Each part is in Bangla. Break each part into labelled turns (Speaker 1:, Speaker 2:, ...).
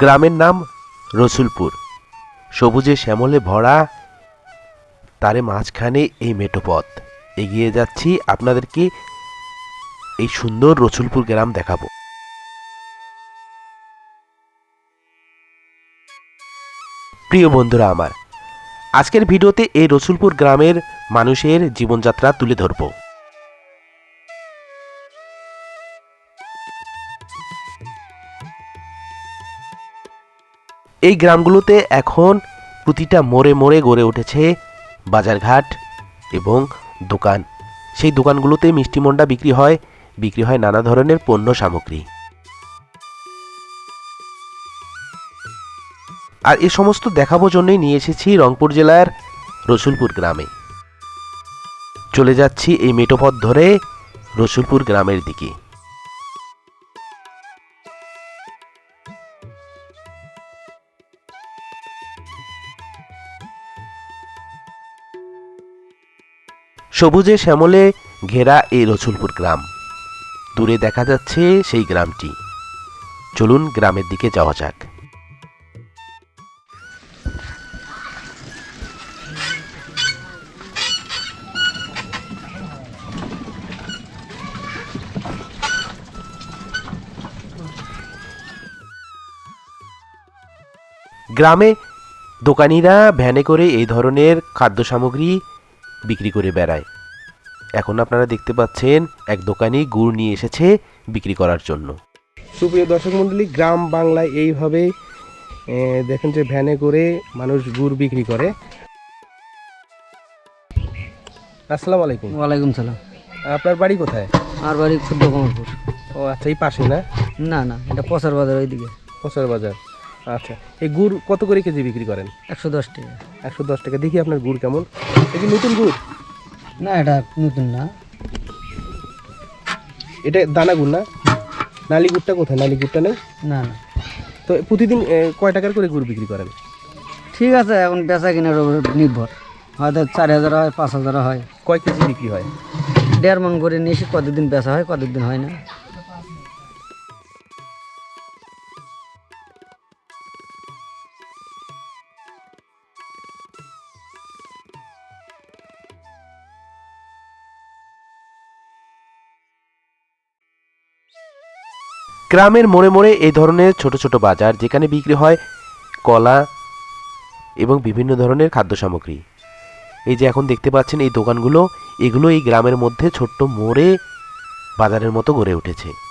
Speaker 1: গ্রামের নাম রসুলপুর। সবুজে শ্যামলে ভরা তারে মাঝখানে এই মেটোপথ এগিয়ে যাচ্ছি, আপনাদেরকে এই সুন্দর রসুলপুর গ্রাম দেখাবো। প্রিয় বন্ধুরা আমার, আজকের ভিডিওতে এই রসুলপুর গ্রামের মানুষের জীবনযাত্রা তুলে ধরবো। এই গ্রামগুলোতে এখন প্রতিটা মোড়ে মোড়ে গড়ে উঠেছে বাজারঘাট এবং দোকান। সেই দোকানগুলোতে মিষ্টি মন্ডা বিক্রি হয় বিক্রি হয় নানা ধরনের পণ্য সামগ্রী। আর এ সমস্ত দেখাবো জন্যই নিয়ে এসেছি রংপুর জেলার রসুলপুর গ্রামে। চলে যাচ্ছি এই মেটোপথ ধরে রসুলপুর গ্রামের দিকে। সবুজে শ্যামলে ঘেরা এই রসুলপুর গ্রাম। দূরে দেখা যাচ্ছে সেই গ্রামটি। চলুন গ্রামের দিকে যাওয়া যাক। গ্রামে দোকানিরা ভ্যানে করে এই ধরনের খাদ্য সামগ্রী বিক্রি করে বেড়ায়। এখন আপনারা দেখতে পাচ্ছেন এক দোকানি গুড় নিয়ে এসেছে বিক্রি করার জন্য। সুপ্রিয় দর্শক মণ্ডলী গ্রাম বাংলায় এইভাবে দেখেন যে ভ্যানে করে মানুষ গুড় বিক্রি করে। আসসালামু আলাইকুম।
Speaker 2: ওয়ালাইকুম সালাম।
Speaker 1: আপনার বাড়ি কোথায়?
Speaker 2: আর বাড়ি কমলপুর।
Speaker 1: ও আচ্ছা এই পাশে না?
Speaker 2: না না এটা পচার বাজার ওইদিকে।
Speaker 1: পচার বাজার। আচ্ছা এই গুড় কত করে কেজি বিক্রি করেন?
Speaker 2: একশো দশ টাকা।
Speaker 1: একশো দশ টাকা। দেখি আপনার গুড় কেমন। এটা নতুন গুড়?
Speaker 2: না এটা নতুন না।
Speaker 1: এটা দানা গুড় না? নালি গুড়টা কোথায়? নালি গুড়টা নেই?
Speaker 2: না না।
Speaker 1: তো প্রতিদিন কয় টাকার করে গুড় বিক্রি করেন?
Speaker 2: ঠিক আছে এখন বেচা কেনার উপর নির্ভর। হয়তো চার হাজার হয় পাঁচ হাজার হয়।
Speaker 1: কয় কেজি বিক্রি হয়?
Speaker 2: দেড় মন করে নিয়ে এসে কতদিন বেচা হয় কতদিন হয় না।
Speaker 1: গ্রামের মোড়ে মোড়ে এই ধরনের ছোট ছোট বাজার যেখানে বিক্রি হয় কলা এবং বিভিন্ন ধরনের খাদ্য সামগ্রী। এই যে এখন দেখতে পাচ্ছেন এই দোকানগুলো, এগুলো এই গ্রামের মধ্যে ছোট্ট মোড়ে বাজারের মতো গড়ে উঠেছে।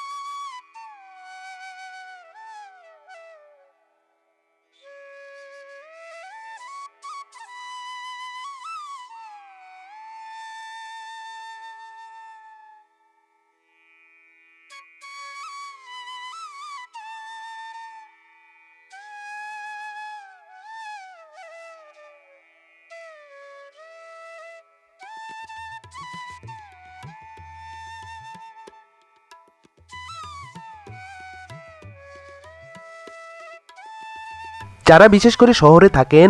Speaker 1: যারা বিশেষ করে শহরে থাকেন,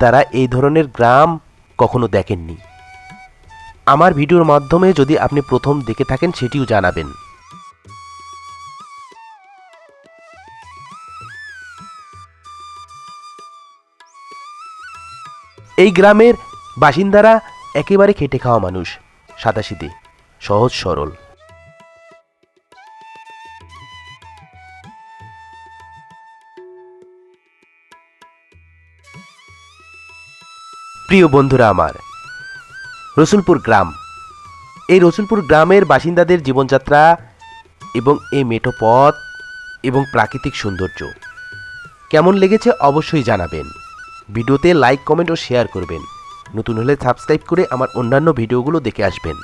Speaker 1: তারা এই ধরনের গ্রাম কখনো দেখেননি। আমার ভিডিওর মাধ্যমে যদি আপনি প্রথম দেখে থাকেন, সেটিও জানাবেন। এই গ্রামের বাসিন্দারা একেবারে খেটে খাওয়া মানুষ সাদাসিদে সহজ সরল। প্রিয় বন্ধুরা আমার, রসুলপুর গ্রাম। এই রসুলপুর গ্রামের বাসিন্দাদের জীবনযাত্রা এবং এই মেঠো পথ এবং প্রাকৃতিক সৌন্দর্য কেমন লেগেছে অবশ্যই জানাবেন। ভিডিওতে লাইক, কমেন্ট ও শেয়ার করবেন। নতুন হলে সাবস্ক্রাইব করে আমার অন্যান্য ভিডিওগুলো দেখে আসবেন।